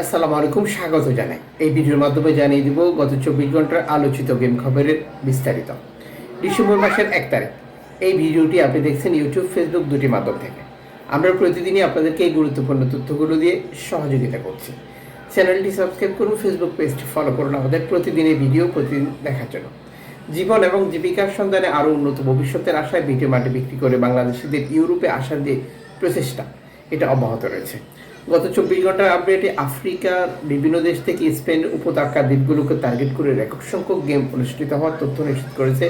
আসসালামু আলাইকুম, স্বাগত জানাই। এই ভিডিওর মাধ্যমে জানিয়ে দিব গত চব্বিশ ঘণ্টার আলোচিত গেম খবরের বিস্তারিত। ডিসেম্বর মাসের এক তারিখ। এই ভিডিওটি আপনি দেখছেন ইউটিউব, ফেসবুক দুটি মাধ্যম থেকে। আমরা প্রতিদিনই আপনাদেরকে এই গুরুত্বপূর্ণ তথ্যগুলো দিয়ে সহযোগিতা করছি। চ্যানেলটি সাবস্ক্রাইব করুন, ফেসবুক পেজটি ফলো করুন আমাদের প্রতিদিনের ভিডিও, প্রতিদিন দেখার জন্য। জীবন এবং জীবিকার সন্ধানে আরও উন্নত ভবিষ্যতের আশায় ভিটে মাটি বিক্রি করে বাংলাদেশিদের ইউরোপে আসার যে প্রচেষ্টা এটা অব্যাহত রয়েছে। গত চব্বিশ ঘণ্টার আপডেটে আফ্রিকার বিভিন্ন দেশ থেকে স্পেন উপত্যকা দ্বীপগুলোকে টার্গেট করে রেকর্ড সংখ্যক গেম অনুষ্ঠিত হওয়ার তথ্য নিশ্চিত করেছে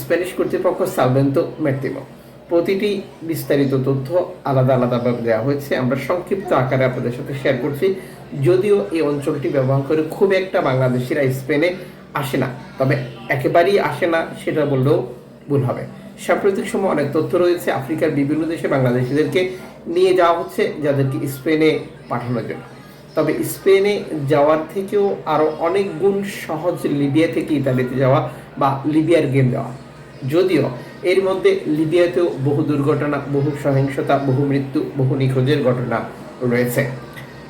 স্প্যানিশ কর্তৃপক্ষ সালভেন্তো মের্তিমো প্রতিটি বিস্তারিত তথ্য আলাদা আলাদাভাবে দেওয়া হয়েছে। আমরা সংক্ষিপ্ত আকারে আপনাদের সাথে শেয়ার করছি। যদিও এই অঞ্চলটি ব্যবহার করে খুব একটা বাংলাদেশিরা স্পেনে আসে না, তবে একেবারেই আসে না সেটা বললেও ভুল হবে। সাম্প্রতিক সময় অনেক তথ্য রয়েছে, আফ্রিকার বিভিন্ন দেশে বাংলাদেশিদেরকে নিয়ে যাওয়া হচ্ছে যাদেরকে স্পেনে পাঠানোর জন্য। তবে স্পেনে যাওয়ার থেকেও আরও অনেক গুণ সহজ লিবিয়া থেকে ইতালিতে যাওয়া বা লিবিয়ার গেম দেওয়া। যদিও এর মধ্যে লিবিয়াতেও বহু দুর্ঘটনা, বহু সহিংসতা, বহু মৃত্যু, বহু নিখোঁজের ঘটনা রয়েছে।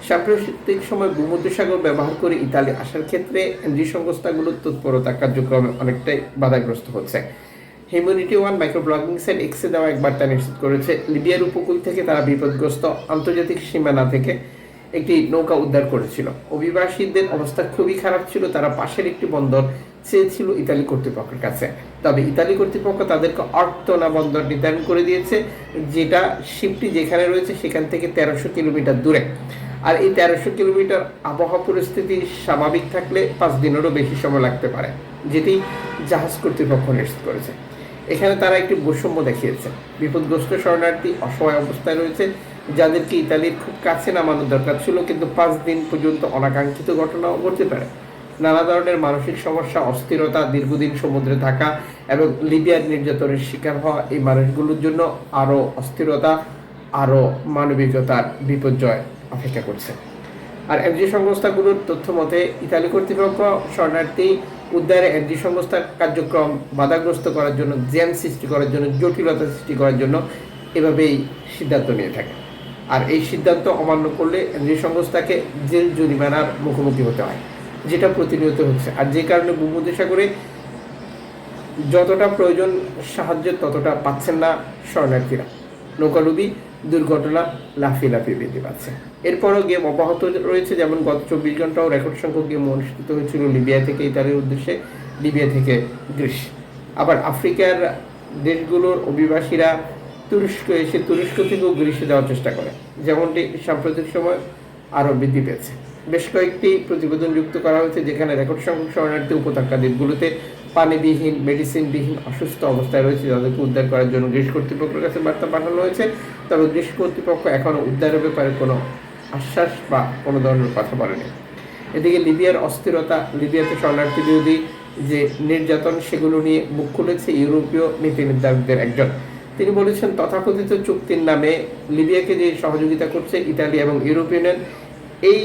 সাম্প্রতিক সময় ভূমধ্যসাগর ব্যবহার করে ইতালি আসার ক্ষেত্রে এনজি সংস্থাগুলোর তৎপরতা কার্যক্রমে অনেকটাই বাধাগ্রস্ত হচ্ছে। Humanity one micro blogging site এক্সে দেওয়া এক বার্তা নিশ্চিত করেছে, লিবিয়ার উপকূল থেকে তারা বিপদগ্রস্ত আন্তর্জাতিক সীমানা থেকে একটি নৌকা উদ্ধার করেছিল। অভিবাসীদের অবস্থা খুবই খারাপ ছিল, তারা পাশের একটি বন্দর চেয়েছিল ইতালি কর্তৃপক্ষের কাছে। তবে ইতালি কর্তৃপক্ষ তাদেরকে অর্থনা বন্দর নির্ধারণ করে দিয়েছে, যেটা শিপটি যেখানে রয়েছে সেখান থেকে তেরোশো কিলোমিটার দূরে। আর এই তেরোশো কিলোমিটার আবহাওয়া পরিস্থিতি স্বাভাবিক থাকলে পাঁচ দিনেরও বেশি সময় লাগতে পারে, যেটি জাহাজ কর্তৃপক্ষ নিশ্চিত করেছে। এখানে তারা একটি বৈষম্য দেখিয়েছে। বিপদগ্রস্ত শরণার্থী অসহায় অবস্থায় রয়েছে, যাদেরকে ইতালির খুব কাছে নামানোর দরকার ছিল, কিন্তু পাঁচ দিন পর্যন্ত অনাকাঙ্ক্ষিত ঘটনাও ঘটতে পারে। নানা ধরনের মানসিক সমস্যা, অস্থিরতা, দীর্ঘদিন সমুদ্রে থাকা এবং লিবিয়ার নির্যাতনের শিকার হওয়া এই মানুষগুলোর জন্য আরও অস্থিরতা, আরও মানবিকতার বিপর্যয় অপেক্ষা করছে। আর এনজি সংস্থাগুলোর তথ্য মতে ইতালি কর্তৃপক্ষ শরণার্থী উদ্ধারে এনজি সংস্থার কার্যক্রম বাধাগ্রস্ত করার জন্য, জ্যাম সৃষ্টি করার জন্য, জটিলতা সৃষ্টি করার জন্য এভাবেই সিদ্ধান্ত নিয়ে থাকে। আর এই সিদ্ধান্ত অমান্য করলে এনজি সংস্থাকে জেল জরিমানার মুখোমুখি হতে হয়, যেটা প্রতিনিয়ত হচ্ছে। আর যে কারণে ভূমধ্যসাগরে যতটা প্রয়োজন সাহায্য, ততটা পাচ্ছেন না শরণার্থীরা। নৌকাডুবি দুর্ঘটনা লাফিয়ে বৃদ্ধি পাচ্ছে। এরপরও গেম অব্যাহত রয়েছে, যেমন গত চব্বিশ ঘন্টাও রেকর্ড সংখ্যক গেম অনুষ্ঠিত হয়েছিল লিবিয়া থেকে ইতালির উদ্দেশ্যে, লিবিয়া থেকে গ্রিস। আবার আফ্রিকার দেশগুলোর অভিবাসীরা তুরস্ক এসে তুরস্ক থেকেও গ্রীষ্মে যাওয়ার চেষ্টা করে, যেমনটি সাম্প্রতিক সময় আরও বৃদ্ধি পেয়েছে। বেশ কয়েকটি প্রতিবেদন যুক্ত করা হয়েছে, যেখানে রেকর্ড সংখ্যক শরণার্থী উপত্যকা দ্বীপগুলোতে পানিবিহীন, মেডিসিনবিহীন, অসুস্থ অবস্থায় রয়েছে, যাদেরকে উদ্ধার করার জন্য গ্রীষ্ম কর্তৃপক্ষের কাছে বার্তা পাঠানো হয়েছে। তবে গ্রীষ্ম কর্তৃপক্ষ এখনও উদ্ধারের ব্যাপারে কোনো আশ্বাস বা কোনো ধরনের কথা বলেনি। এদিকে লিবিয়ার অস্থিরতা, লিবিয়াতে শরণার্থী বিরোধী যে নির্যাতন, সেগুলো নিয়ে মুখ খুলেছে ইউরোপীয় নীতি নির্ধারকদের একজন। তিনি বলেছেন, তথাকথিত চুক্তির নামে লিবিয়াকে যে সহযোগিতা করছে, ইতালি এবং ইউরোপিয়ান ইউনিয়ন, এই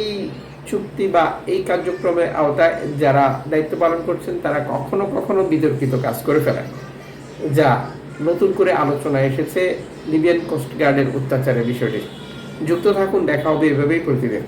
চুক্তি বা এই কার্যক্রমের আওতায় যারা দায়িত্ব পালন করছেন, তারা কখনো কখনো বিতর্কিত কাজ করে ফেলেন। যা নতুন করে আলোচনায় এসেছে লিবিয়ান কোস্টগার্ডের অত্যাচারের বিষয়টি। যুক্ত থাকুন, দেখা হবে এভাবেই প্রতিদিন।